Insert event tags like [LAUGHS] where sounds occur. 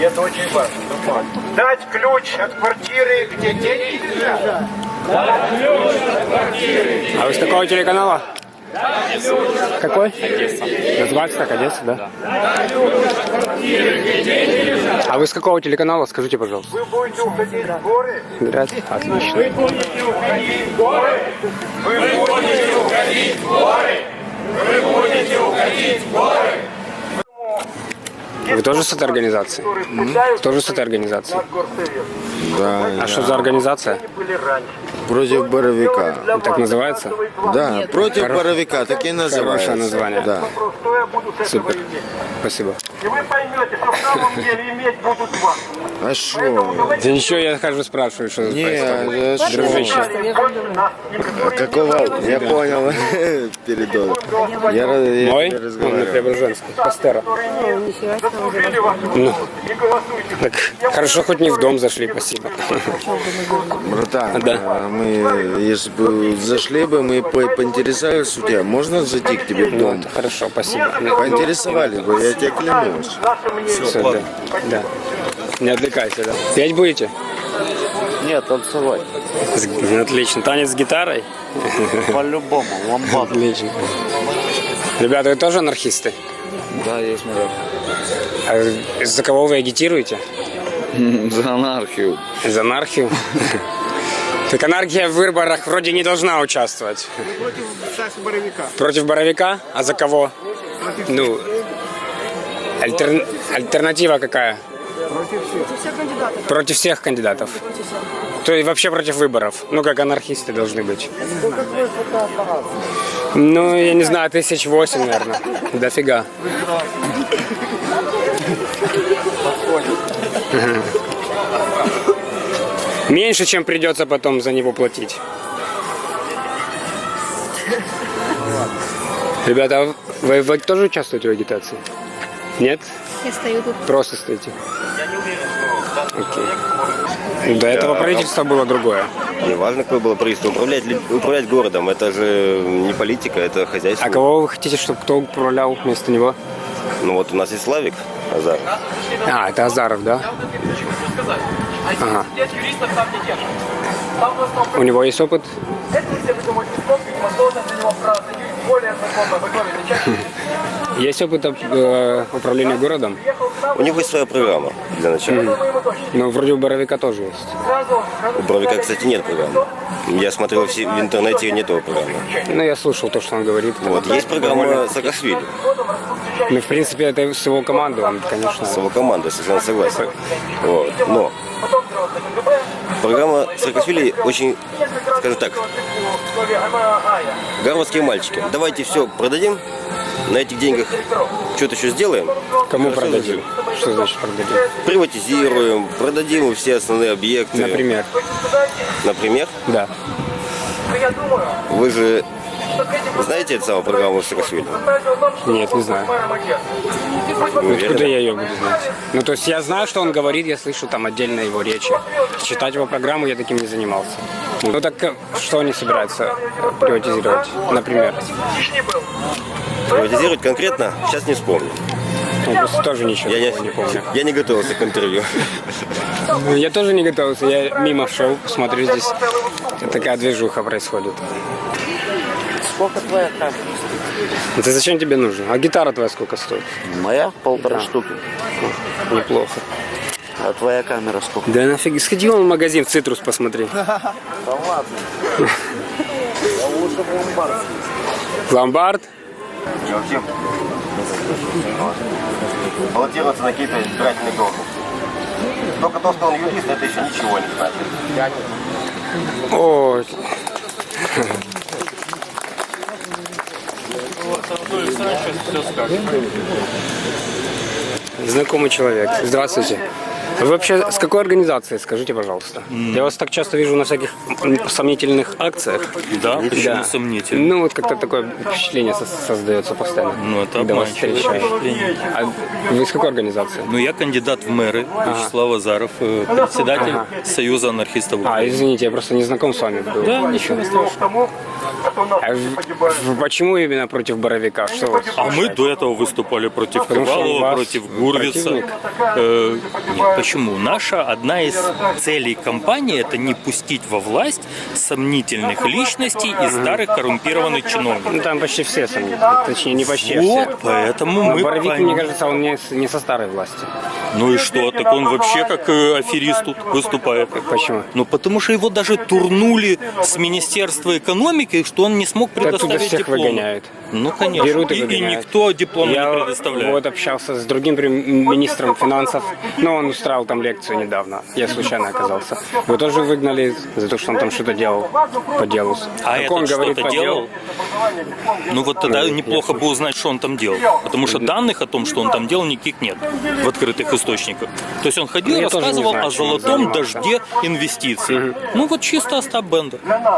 Это очень важно. Дать ключ от квартиры, где деньги лежат. А вы с какого телеканала? Какой? Одесса. Называется так Одесса, да? А вы с какого телеканала, скажите, пожалуйста? Вы будете уходить в горы. Здравствуйте. Отлично. Вы будете уходить в горы. Вы будете уходить в горы. Вы будете уходить в горы. Вы тоже с этой организации? Тоже с этой организации? Да, А что за организация? Против Боровика. Так называется? Да, против Боровика, так и называется. Хорошее название. Да. Супер. Спасибо. И вы поймете, что в самом деле иметь будут вас. А что? Да ничего, я хожу спрашиваю, что Не, происходит. а что? Дружище. Какого? Я понял. [LAUGHS] Передал. Я, Мой? Он на. Преображенской. Пастера. Ну, так, хорошо, хоть не в дом зашли, спасибо. Братан, Да. Мы, если бы зашли бы, мы по- поинтересовались у тебя, можно зайти к тебе в дом? Вот, хорошо, спасибо. Поинтересовались бы, я тебе клянусь. Мнение. Все, да. да. Не отвлекайся, да. Петь будете? Нет, танцевать. Ну, Отлично. Танец с гитарой? По-любому, ламбаду. Отлично. Ребята, вы тоже анархисты? Да, я смотрю. А за кого вы агитируете? [LAUGHS] За анархию. За анархию? [LAUGHS] Так анархия в выборах вроде не должна участвовать. Против Боровика. Против Боровика? А за кого? Ну, альтер- альтернатива какая? Против всех кандидатов. То есть вообще против выборов. Ну, как анархисты должны быть. Ну, я не знаю, тысяч восемь, наверное. Дофига. Меньше, чем придется потом за него платить. Ребята, а вы, вы тоже участвуете в агитации? Нет? Я стою тут. Просто стоите? Окей. До этого правительство было другое. Не важно, какое было правительство. Управлять, ли- управлять городом это же не политика, это хозяйство. А кого вы хотите, чтобы кто управлял вместо него? Ну вот у нас есть Славик Азаров. А, это Азаров, да? Ага. У него есть опыт? [LAUGHS] Есть опыт э, управления городом? У него есть своя программа для начала. Ну, вроде у Боровика тоже есть. У Бровика, кстати, нет программы. Я смотрел в интернете нет его программы. Ну, я слушал то, что он говорит. Вот, есть программа Саакашвили. Ну, в принципе, это с его командой, он, конечно. С его командой, совершенно согласен. Вот. Но программа Саакашвили очень, скажем так, гарвардские мальчики. Давайте все продадим, на этих деньгах что-то еще сделаем. Кому Хорошо продадим? заживем. Что значит продадим? Приватизируем, продадим все основные объекты. Например. Например, Да. вы же знаете самую программу Саакашвили? Нет, не знаю. Вы Откуда уверены? я ее буду знать? Ну, то есть я знаю, что он говорит, я слышу там отдельно его речи. Читать его программу я таким не занимался. Ну так э, что они собираются приватизировать, например? Приватизировать конкретно? Сейчас не вспомню. Ну, просто тоже ничего Я не, не помню. [LAUGHS] я не готовился к интервью. Ну, Я тоже не готовился, я мимо шел, смотрю, здесь такая движуха происходит. Сколько твоя камера? Это зачем тебе нужно? А гитара твоя сколько стоит? Моя полтора штуки. Неплохо. А твоя камера сколько? Да нафиг, сходи вон в магазин в Цитрус посмотри. Да ладно. [LAUGHS] Я лучше в ломбард. Ломбард? Баллотироваться на какие-то избирательные должности. Только то, что он юрист, это еще ничего не значит. О, знакомый человек. Здравствуйте. Вы вообще с какой организации, скажите, пожалуйста? Я вас так часто вижу на всяких сомнительных акциях. Да, почему Да. сомнительно? Ну, вот как-то такое впечатление со- создается постоянно. Ну, это обманчивое впечатление. А вы из какой организации? Ну, я кандидат в мэры, Вячеслав Азаров, э, председатель Союза анархистов А, извините, я просто не знаком с вами был. Да, ничего страшного. А в- почему именно против Боровика? Что? А мы до этого выступали против Потому против Гурвица. противник? Э, нет, почему? Наша одна из целей кампании – это не пустить во власть сомнительных личностей и старых коррумпированных чиновников. Ну, там почти все сомнительные. Точнее, не почти, Вот, все. поэтому мы... Боровик, мне кажется, он не, не со старой власти. Ну и что? Так он вообще как э, аферист тут выступает. Почему? Ну потому что его даже турнули с Министерства экономики, что он не смог Оттуда предоставить всех диплом. выгоняют. Ну конечно. Берут и и, и никто диплом Я не предоставляет. вот общался с другим министром финансов, но он устраивал там лекцию недавно. Я случайно оказался. Его тоже выгнали за то, что он там что-то делал по делу. А Как он говорит по делал? делу. Ну вот тогда Ну, неплохо бы узнать, что он там делал. Потому что данных о том, что он там делал, никаких нет в открытых источниках. То есть он ходил Ну, и рассказывал знаю, о золотом дожде инвестиций. Ну вот чисто Остап Бендер.